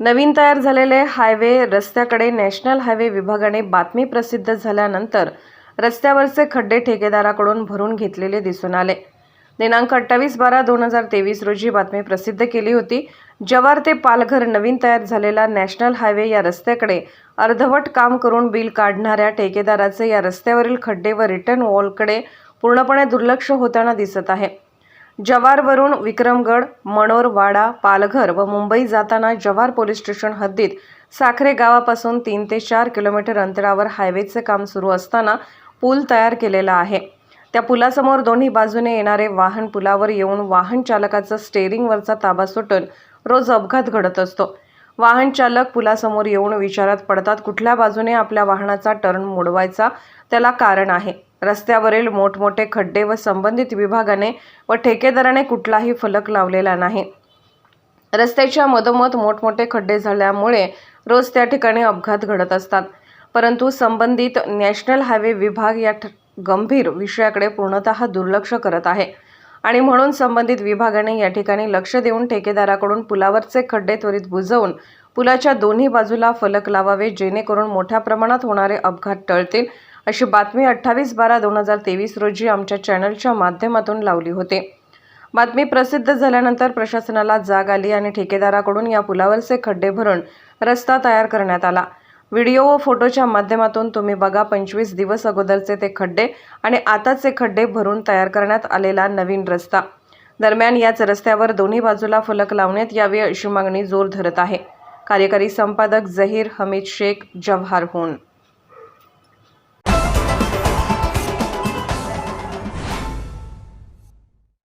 नवीन तयार झालेले highway रस्त्याकडे national highway विभागाने बातमी प्रसिद्ध झाल्यानंतर रस्त्यावरचे खड्डे ठेकेदाराकडून भरून घेतलेले दिसून आले. दिनांक अठ्ठावीस बारा दोन हजार तेवीस रोजी बातमी प्रसिद्ध केली होती. जवार ते पालघर नवीन तयार झालेला नॅशनल हायवे या रस्त्याकडे अर्धवट काम करून बिल काढणाऱ्या ठेकेदाराचे या रस्त्यावरील खड्डे व रिटर्न वॉलकडे पूर्णपणे दुर्लक्ष होताना दिसत आहे. जवारवरून विक्रमगड मनोर वाडा पालघर व मुंबई जाताना जव्हार पोलीस स्टेशन हद्दीत साखरे गावापासून तीन ते चार किलोमीटर अंतरावर हायवेचे काम सुरू असताना पूल तयार केलेला आहे. त्या पुलासमोर दोन्ही बाजूने येणारे वाहन पुलावर येऊन वाहन चालकाचा स्टेअरिंगवरचा ताबा सुटून रोज अपघात घडत असतो. वाहन चालक पुलासमोर येऊन विचारात पडतात कुठल्या बाजूने आपल्या वाहनाचा टर्न मोडवायचा त्याला कारण आहे. रस्त्यावरील मोठमोठे खड्डे व संबंधित विभागाने व ठेकेदाराने कुठलाही फलक लावलेला नाही. रस्त्याच्या मधोमध मोठमोठे खड्डे झाल्यामुळे रोज त्या ठिकाणी अपघात घडत असतात. परंतु संबंधित नॅशनल हायवे विभाग या ठ- गंभीर विषयाकडे पूर्णतः दुर्लक्ष करत आहे आणि म्हणून संबंधित विभागाने या ठिकाणी लक्ष देऊन ठेकेदाराकडून पुलावरचे खड्डे त्वरित बुजवून पुलाच्या दोन्ही बाजूला फलक लावावे जेणेकरून मोठ्या प्रमाणात होणारे अपघात टळतील अशी बातमी अठ्ठावीस बारा दोन हजार तेवीस रोजी आमच्या चॅनलच्या माध्यमातून लावली होती. बातमी प्रसिद्ध झाल्यानंतर प्रशासनाला जाग आली आणि ठेकेदाराकडून या पुलावरचे खड्डे भरून रस्ता तयार करण्यात आला. व्हिडिओ व फोटोच्या माध्यमातून तुम्ही बघा पंचवीस दिवस अगोदरचे ते खड्डे आणि आताचे खड्डे भरून तयार करण्यात आलेला नवीन रस्ता. दरम्यान याच रस्त्यावर दोन्ही बाजूला फलक लावण्यात यावे अशी मागणी जोर धरत आहे. कार्यकारी संपादक झहीर हमीद शेख जव्हार होऊन